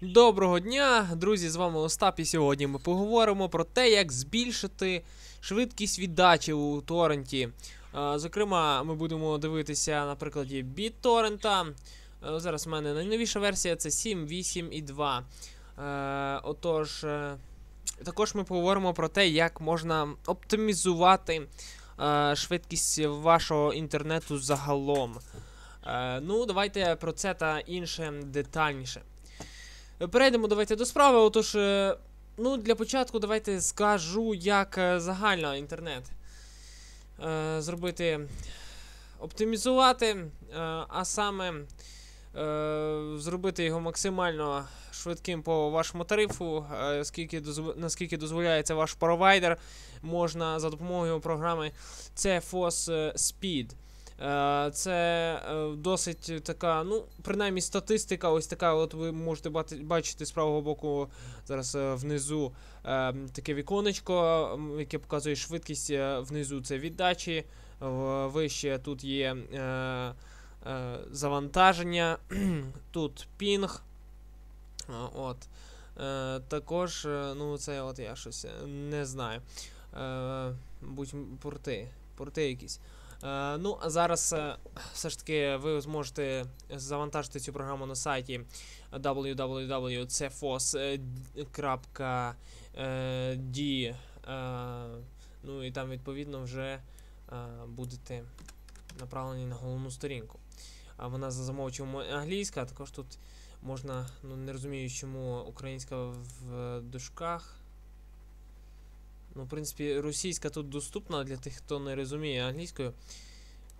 Доброго дня, друзі, з вами Остап, і сьогодні ми поговоримо про те, як збільшити швидкість віддачі у торренті. Зокрема, ми будемо дивитися на прикладі BitTorrent. Зараз в мене найновіша версія це 7, і 2. Е, Отож, е, також ми поговоримо про те, як можна оптимізувати е, швидкість вашого інтернету загалом. Ну, давайте про це та інше детальніше. Перейдемо давайте до справи. Отож, е, ну, для початку давайте скажу, як е, загально інтернет е, зробити, оптимізувати, а саме зробити його максимально швидким по вашому тарифу, скільки наскільки дозволяється ваш провайдер, можна за допомогою програми CFOS Speed. Е, Це е, досить така, ну, принаймні статистика, ось така, от ви можете бачити з правого боку зараз е, внизу таке віконечко, яке показує швидкість внизу це віддачі. Вище тут є завантаження, тут пінг. От. Також, ну, це от я щось не знаю. Будь порти. Порти якісь. Е, ну, а зараз е, все ж таки ви зможете завантажити цю програму на сайті www.cfos.d. Е, ну і там відповідно вже будете направлені на головну сторінку. А вона за замовчуванням англійська, а також тут можна, ну не розумію, чому українська в дужках. Ну, в принципі, російська тут доступна для тих, хто не розуміє англійською.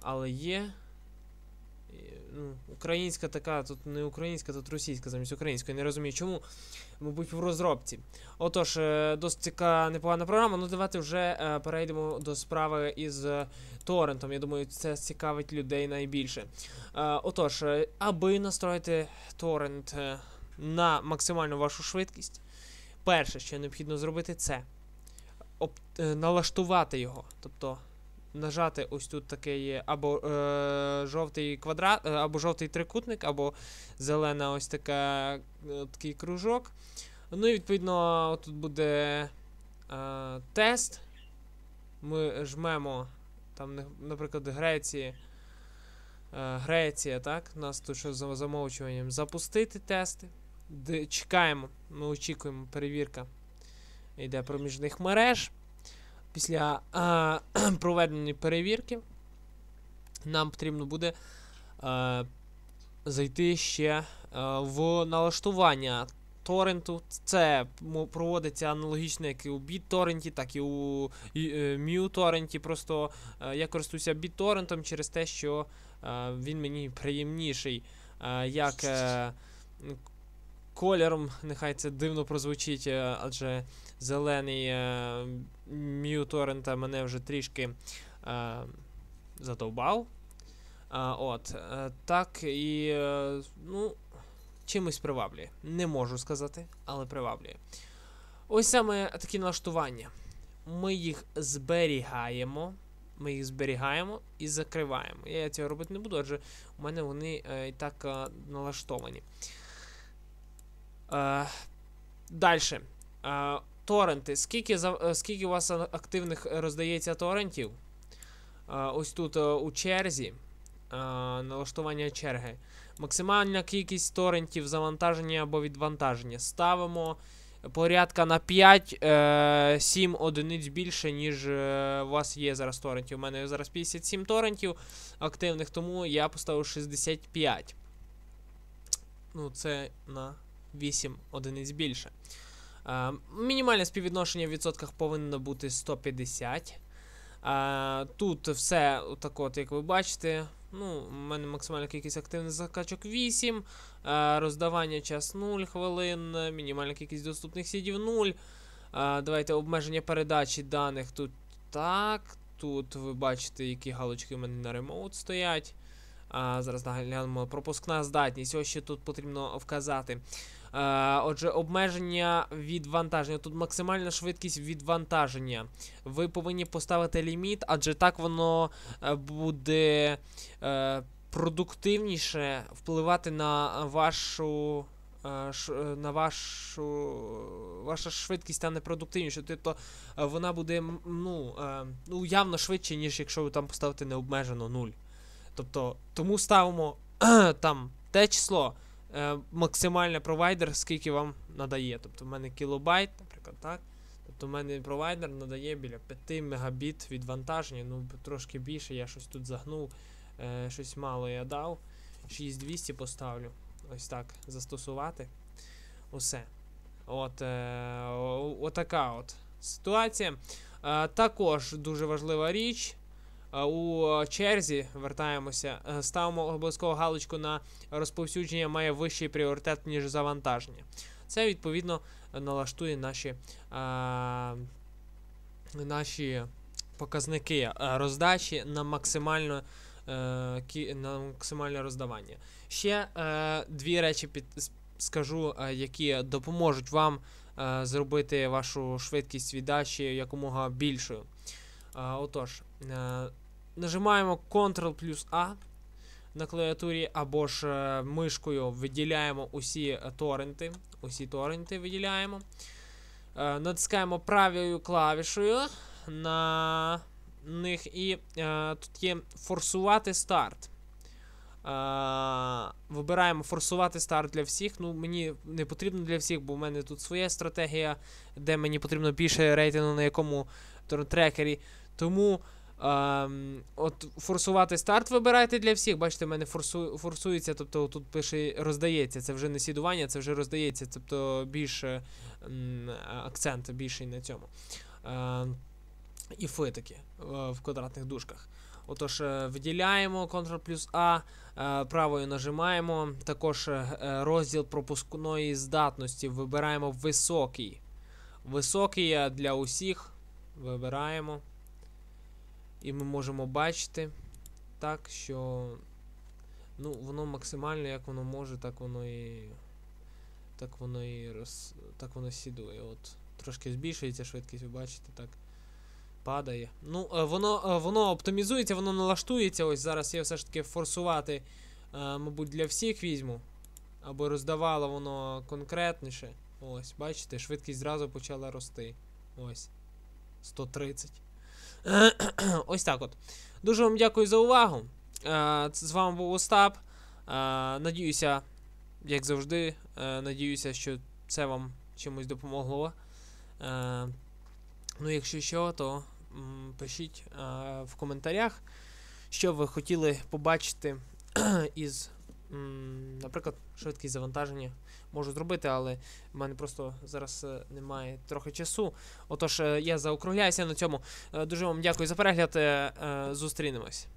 Але є. Ну, українська така, тут не українська, тут російська замість української. Не розумію чому. Мабуть, в розробці. Отож, е, досить така непогана програма. Ну, давайте вже е, перейдемо до справи із е, торрентом. Я думаю, це цікавить людей найбільше. Отож, аби настроїти торрент на максимальну вашу швидкість, перше, що необхідно зробити, це налаштувати його. Тобто нажати ось тут таке є або е, жовтий квадрат, е, або жовтий трикутник, або зелена ось така, е, такий кружок. Ну і відповідно тут буде е, тест. Ми жмемо там, наприклад, Греції. Е, Греція, так? У нас тут що за замовчуванням. Запустити тести. Чекаємо. Ми очікуємо перевірка йде проміжних мереж. Після а, проведення перевірки нам потрібно буде а, зайти ще а, в налаштування торренту. Це проводиться аналогічно як і у BitTorrent, так і у е, MuTorrent. Просто е, я користуюся BitTorrent через те, що е, він мені приємніший. е, як е, кольором, нехай це дивно прозвучить, е, адже зелений е, MuTorrent мене вже трішки е, задовбав. А, от, е, так і е, ну, чимось приваблює. Не можу сказати, але приваблює. Ось саме такі налаштування. Ми їх зберігаємо. Ми їх зберігаємо і закриваємо. Я цього робити не буду, адже у мене вони е, і так е, налаштовані. Е, Далі. Е, торренти. Скільки, е, скільки у вас активних роздається торрентів? Е, ось тут е, у черзі. е, Налаштування черги. Максимальна кількість торрентів завантаження або відвантаження. Ставимо порядка на 5-7 одиниць більше, ніж е, у вас є зараз торрентів. У мене зараз 57 торрентів активних, тому я поставив 65. Ну, це на 8 одиниць більше. Мінімальне співвідношення в відсотках повинно бути 150. Е, тут все так от, як ви бачите. Ну, у мене максимальна кількість активних закачок 8. Е, роздавання час 0 хвилин, мінімальна кількість доступних сідів 0. Е, давайте обмеження передачі даних тут так. Тут ви бачите, які галочки у мене на ремоут стоять. Зараз наглянемо пропускна здатність. Ось що тут потрібно вказати. Е, отже, обмеження відвантаження. Тут максимальна швидкість відвантаження. Ви повинні поставити ліміт, адже так воно е, буде е, продуктивніше впливати на вашу на вашу ваша швидкість стане продуктивніше, тобто вона буде ну, ну, явно швидше, ніж якщо ви там поставите необмежено 0. Тобто, тому ставимо там те число, е, максимальне провайдер, скільки вам надає. Тобто в мене кілобайт, наприклад, так. Тобто в мене провайдер надає біля 5 мегабіт відвантаження, ну трошки більше, я щось тут загнув, е, щось мало я дав. 6200 поставлю. Ось так застосувати. Усе. От, е, отака от ситуація. Також дуже важлива річ. Е, у черзі вертаємося, е, ставимо обов'язково галочку на розповсюдження має вищий пріоритет, ніж завантаження. Це відповідно налаштує наші, е, наші показники роздачі на максимально, е, на максимальне роздавання. Ще е, дві речі під, скажу, які допоможуть вам е, зробити вашу швидкість віддачі якомога більшою. Е, отож, нажимаємо Ctrl плюс A на клавіатурі, або ж е, мишкою виділяємо усі е, торренти. Усі торренти виділяємо. Е, натискаємо правою клавішою на них і е, тут є форсувати старт. Е, вибираємо форсувати старт для всіх. Ну, мені не потрібно для всіх, бо в мене тут своя стратегія, де мені потрібно більше рейтингу на якому тр- трекері. Тому ем, от форсувати старт вибирайте для всіх. Бачите, в мене форсу, форсується, тобто тут пише роздається. Це вже не сідування, це вже роздається, тобто більше м, акцент більший на цьому. Ем, і фи такі е, в квадратних дужках. Отож, е, виділяємо Ctrl плюс А, е, правою нажимаємо. Також е, розділ пропускної здатності вибираємо високий. Високий для усіх. Вибираємо. І ми можемо бачити так, що ну, воно максимально, як воно може, так воно і. Так воно і роз, так воно сідує. От. Трошки збільшується швидкість, ви бачите, так. Падає. Ну, е, воно, е, воно оптимізується, воно налаштується. Ось зараз я все ж таки форсувати, е, мабуть, для всіх візьму. Або роздавало воно конкретніше. Ось, бачите, швидкість зразу почала рости. Ось. 130. Ось так от. Дуже вам дякую за увагу. Е, З вами був Остап. Е, Надіюся, як завжди, е, надіюся, що це вам чимось допомогло. Е, Ну, якщо що, то пишіть е, в коментарях, що ви хотіли побачити із, наприклад, швидкість завантаження. Можу зробити, але в мене просто зараз е, немає трохи часу. Отож, е, я заокругляюся на цьому. Е, Дуже вам дякую за перегляд. Зустрінемось.